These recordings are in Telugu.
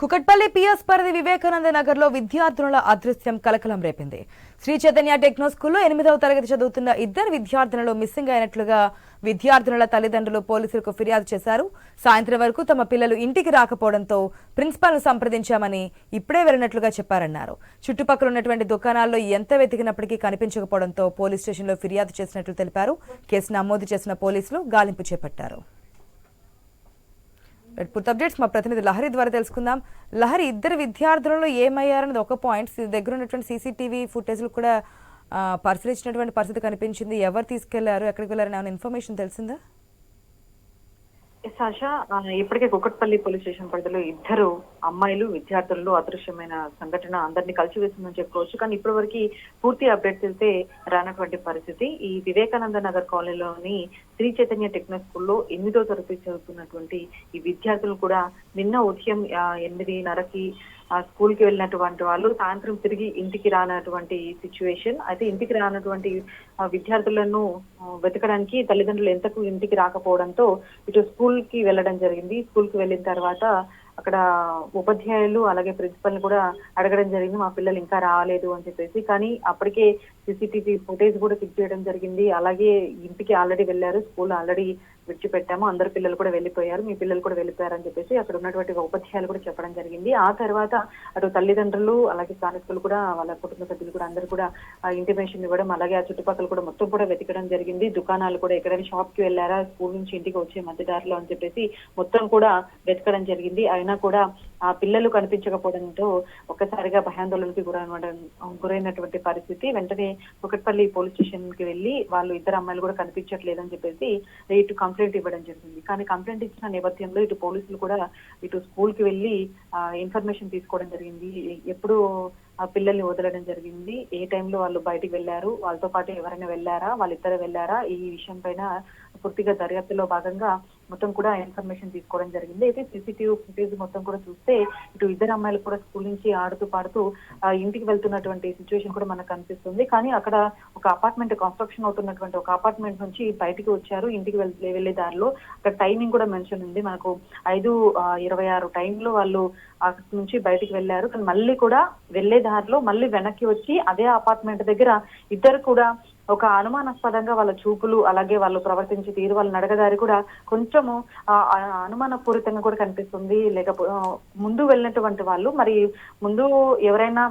కుకట్పల్లి పిఎస్ పరిధి వివేకానంద నగర్లో విద్యార్థినుల అదృశ్యం కలకలం రేపింది. శ్రీ చైతన్య టెక్నో స్కూల్లో ఎనిమిదవ తరగతి చదువుతున్న ఇద్దరు విద్యార్థులను మిస్సింగ్ అయినట్లుగా విద్యార్థినుల తల్లిదండ్రులు పోలీసులకు ఫిర్యాదు చేశారు. సాయంత్రం వరకు తమ పిల్లలు ఇంటికి రాకపోవడంతో ప్రిన్సిపాల్ను సంప్రదించామని ఇప్పుడే వెళ్ళినట్లుగా చెప్పారన్నారు. చుట్టుపక్కల ఉన్నటువంటి దుకాణాల్లో ఎంత వెతికినప్పటికీ కనిపించకపోవడంతో పోలీస్ స్టేషన్లో ఫిర్యాదు చేసినట్లు తెలిపారు. కేసు నమోదు చేసిన పోలీసులు గాలింపు చేపట్టారు. పూర్తి అప్డేట్స్ మా ప్రతినిధి లహరి ద్వారా తెలుసుకుందాం. లహరి ఇద్దరు విద్యార్థులలో ఏమయ్యారన్నది ఒక పాయింట్. దగ్గర ఉన్నటువంటి సీసీటీవీ ఫుటేజ్లు కూడా పరిశీలించినటువంటి పరిస్థితి కనిపించింది. ఎవరు తీసుకెళ్ళారు ఎక్కడికి వెళ్ళారని ఏమైనా ఇన్ఫర్మేషన్ తెలిసిందా? సాషా ఇప్పటికే కుకట్పల్లి పోలీస్ స్టేషన్ పరిధిలో ఇద్దరు అమ్మాయిలు విద్యార్థుల్లో అదృశ్యమైన సంఘటన అందరినీ కలిసివేసిందని చెప్పుకోవచ్చు. కానీ ఇప్పటి వరకు పూర్తి అప్డేట్ తెలిస్తే రానటువంటి పరిస్థితి. ఈ వివేకానంద నగర్ కాలనీలోని శ్రీ చైతన్య టెక్నో స్కూల్లో ఎనిమిదో తరగతి చదువుతున్నటువంటి ఈ విద్యార్థులు కూడా నిన్న ఉదయం ఎనిమిదిన్నరకి స్కూల్కి వెళ్ళినటువంటి వాళ్ళు సాయంత్రం తిరిగి ఇంటికి రానటువంటి సిచ్యువేషన్. అయితే ఇంటికి రానటువంటి విద్యార్థులను వెతకడానికి తల్లిదండ్రులు ఎంతకు ఇంటికి రాకపోవడంతో ఇటు స్కూల్కి వెళ్ళడం జరిగింది. స్కూల్కి వెళ్ళిన తర్వాత అక్కడ ఉపాధ్యాయులు అలాగే ప్రిన్సిపల్ కూడా అడగడం జరిగింది. మా పిల్లలు ఇంకా రాలేదు అని చెప్పేసి. కానీ అప్పటికే సీసీటీవీ ఫుటేజ్ కూడా పిక్ చేయడం జరిగింది. అలాగే ఇంటికి ఆల్రెడీ వెళ్ళారు స్కూల్ ఆల్రెడీ విడిచిపెట్టాము. అందరు పిల్లలు కూడా వెళ్ళిపోయారు మీ పిల్లలు కూడా వెళ్ళిపోయారని చెప్పేసి అక్కడ ఉన్నటువంటి ఉపాధ్యాయులు కూడా చెప్పడం జరిగింది. ఆ తర్వాత అటు తల్లిదండ్రులు అలాగే స్థానికులు కూడా వాళ్ళ కుటుంబ సభ్యులు కూడా అందరూ కూడా ఇంటిమేషన్ ఇవ్వడం అలాగే ఆ చుట్టుపక్కల కూడా మొత్తం కూడా వెతకడం జరిగింది. దుకాణాలు కూడా ఎక్కడైనా షాప్కి వెళ్ళారా? స్కూల్ నుంచి ఇంటికి వచ్చే మధ్య దారిలో అని చెప్పేసి మొత్తం కూడా వెతకడం జరిగింది. అయినా కూడా ఆ పిల్లలు కనిపించకపోవడంతో ఒక్కసారిగా భయాందోళనకి గురైన గురైనటువంటి పరిస్థితి. వెంటనే కుకట్పల్లి పోలీస్ స్టేషన్కి వెళ్ళి వాళ్ళు ఇద్దరు అమ్మాయిలు కూడా కనిపించట్లేదని చెప్పేసి ఇటు కంప్లైంట్ ఇవ్వడం జరిగింది. కానీ కంప్లైంట్ ఇచ్చిన నేపథ్యంలో ఇటు పోలీసులు కూడా ఇటు స్కూల్కి వెళ్ళి ఇన్ఫర్మేషన్ తీసుకోవడం జరిగింది. ఎప్పుడు ఆ పిల్లల్ని వదలడం జరిగింది. ఏ టైంలో వాళ్ళు బయటికి వెళ్ళారు వాళ్ళతో పాటు ఎవరైనా వెళ్ళారా వాళ్ళిద్దరు వెళ్ళారా ఈ విషయం పైన పూర్తిగా దర్యాప్తులో భాగంగా మొత్తం కూడా ఇన్ఫర్మేషన్ తీసుకోవడం జరిగింది. అయితే సీసీటీవీ ఫుటేజ్ మొత్తం కూడా చూస్తే ఇటు ఇద్దరు అమ్మాయిలు కూడా స్కూల్ నుంచి ఆడుతూ పాడుతూ ఆ, ఇంటికి వెళ్తున్నటువంటి సిచ్యువేషన్ కూడా మనకు కనిపిస్తుంది. కానీ అక్కడ ఒక అపార్ట్మెంట్ కన్స్ట్రక్షన్ అవుతున్నటువంటి ఒక అపార్ట్మెంట్ నుంచి బయటికి వచ్చారు ఇంటికి వెళ్ళే వెళ్ళే దారిలో. అక్కడ టైమింగ్ కూడా మెన్షన్ ఉంది. మనకు ఐదు ఇరవై ఆరు టైంలో వాళ్ళు అక్కడి నుంచి బయటికి వెళ్ళారు. కానీ మళ్ళీ కూడా వెళ్ళే దారిలో మళ్ళీ వెనక్కి వచ్చి అదే అపార్ట్మెంట్ దగ్గర ఇద్దరు కూడా ఒక అనుమానాస్పదంగా వాళ్ళ చూపులు అలాగే వాళ్ళు ప్రవర్తించే తీరు వాళ్ళ నడకదారి కూడా కొంచెము అనుమానపూరితంగా కూడా కనిపిస్తుంది. లేకపో ఆ, ముందు వెళ్ళినటువంటి వాళ్ళు మరి ముందు ఎవరైనా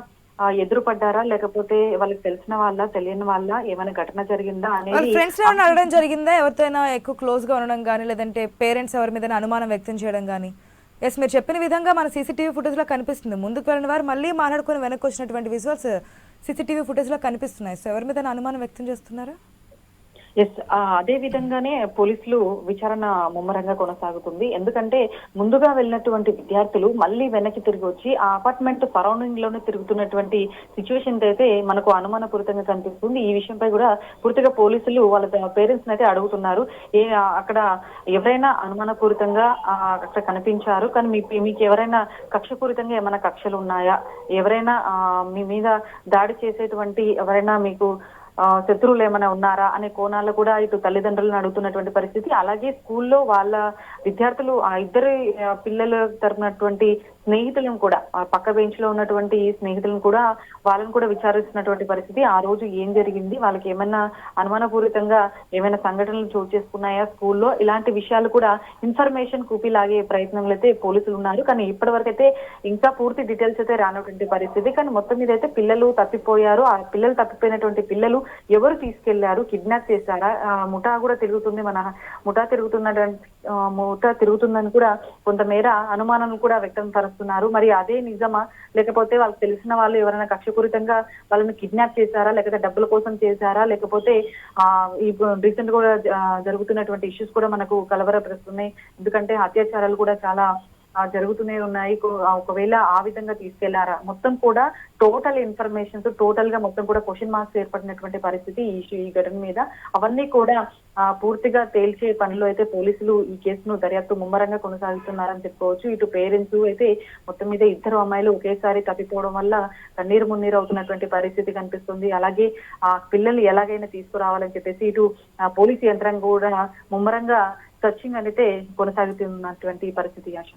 ఎదురుపడ్డారా? లేకపోతే వాళ్ళకి తెలిసిన వాళ్ళ? తెలియని వాళ్ళ? ఏమైనా ఘటన జరిగిందా? అనేది ఫ్రెండ్స్ అడగడం జరిగిందా? ఎవరితోనైనా ఎక్కువ క్లోజ్గా ఉండడం కానీ లేదంటే పేరెంట్స్ ఎవరి మీద అనుమానం వ్యక్తం చేయడం కానీ ఎస్ మీరు చెప్పిన విధంగా మన సీసీటీవీ ఫుటేజ్లో కనిపిస్తుంది. ముందుకు వెళ్ళిన వారు మళ్ళీ మాట్లాడుకొని వెనక్కి వచ్చినటువంటి విజువల్స్ సీసీటీవీ ఫుటేజ్లో కనిపిస్తున్నాయి. సో ఎవరి మీద అనుమానం వ్యక్తం చేస్తున్నారా? ఎస్ అదే విధంగానే పోలీసులు విచారణ ముమ్మరంగా కొనసాగుతుంది. ఎందుకంటే ముందుగా వెళ్ళినటువంటి విద్యార్థులు మళ్ళీ వెనక్కి తిరిగి వచ్చి ఆ అపార్ట్మెంట్ సరౌండింగ్లోనే తిరుగుతున్నటువంటి సిచ్యువేషన్ అయితే మనకు అనుమానపూరితంగా కనిపిస్తుంది. ఈ విషయంపై కూడా పూర్తిగా పోలీసులు వాళ్ళ పేరెంట్స్ అయితే అడుగుతున్నారు. ఏ అక్కడ ఎవరైనా అనుమానపూరితంగా అక్కడ కనిపించారు. కానీ మీ మీకు ఎవరైనా కక్షపూరితంగా ఏమైనా కక్షలు ఉన్నాయా? ఎవరైనా మీ మీద దాడి చేసేటువంటి ఎవరైనా మీకు శత్రువులు ఏమైనా ఉన్నారా అనే కోణాల్లో కూడా ఇటు తల్లిదండ్రులను అడుగుతున్నటువంటి పరిస్థితి. అలాగే స్కూల్లో వాళ్ళ విద్యార్థులు ఆ ఇద్దరు పిల్లల పిల్లలు తరపునటువంటి స్నేహితులను కూడా పక్క బెంచ్లో ఉన్నటువంటి స్నేహితులను కూడా వాళ్ళని కూడా విచారిస్తున్నటువంటి పరిస్థితి. ఆ రోజు ఏం జరిగింది? వాళ్ళకి ఏమైనా అనుమానపూరితంగా ఏమైనా సంఘటనలు చోటు చేసుకున్నాయా స్కూల్లో? ఇలాంటి విషయాలు కూడా ఇన్ఫర్మేషన్ కూపిలాగే ప్రయత్నంలో అయితే పోలీసులు ఉన్నారు. కానీ ఇప్పటి వరకు అయితే ఇంకా పూర్తి డీటెయిల్స్ అయితే రానటువంటి పరిస్థితి. కానీ మొత్తం మీద అయితే పిల్లలు తప్పిపోయారు. ఆ పిల్లలు తప్పిపోయినటువంటి పిల్లలు ఎవరు తీసుకెళ్ళారు? కిడ్నాప్ చేశారా? ఆ, ముఠా కూడా తిరుగుతుంది మన ముఠా తిరుగుతున్న ముఠా తిరుగుతుందని కూడా కొంతమేర అనుమానాలు కూడా వ్యక్తం పరుస్తున్నారు. మరి అదే నిజమా? లేకపోతే వాళ్ళకి తెలిసిన వాళ్ళు ఎవరైనా కక్షపూరితంగా వాళ్ళని కిడ్నాప్ చేశారా? లేకపోతే డబ్బుల కోసం చేశారా? లేకపోతే ఆ ఈ రీసెంట్ కూడా జరుగుతున్నటువంటి ఇష్యూస్ కూడా మనకు కలవరపరుస్తున్నాయి. ఎందుకంటే అత్యాచారాలు కూడా చాలా జరుగుతూనే ఉన్నాయి. ఒకవేళ ఆ విధంగా తీసుకెళ్ళారా? మొత్తం కూడా టోటల్ ఇన్ఫర్మేషన్స్ టోటల్గా మొత్తం కూడా క్వశ్చన్ మార్క్స్ ఏర్పడినటువంటి పరిస్థితి ఈ ఇష్యూ ఈ ఘటన మీద. అవన్నీ కూడా పూర్తిగా తేల్చే పనిలో అయితే పోలీసులు ఈ కేసును దర్యాప్తు ముమ్మరంగా కొనసాగుతున్నారని చెప్పుకోవచ్చు. ఇటు పేరెంట్స్ అయితే మొత్తం మీద ఇద్దరు అమ్మాయిలు ఒకేసారి తప్పిపోవడం వల్ల కన్నీరు మున్నీరు అవుతున్నటువంటి పరిస్థితి కనిపిస్తుంది. అలాగే ఆ పిల్లల్ని ఎలాగైనా తీసుకురావాలని చెప్పేసి ఇటు పోలీసు యంత్రం కూడా ముమ్మరంగా సర్చింగ్ అనేది కొనసాగుతున్నటువంటి పరిస్థితి ఆశ.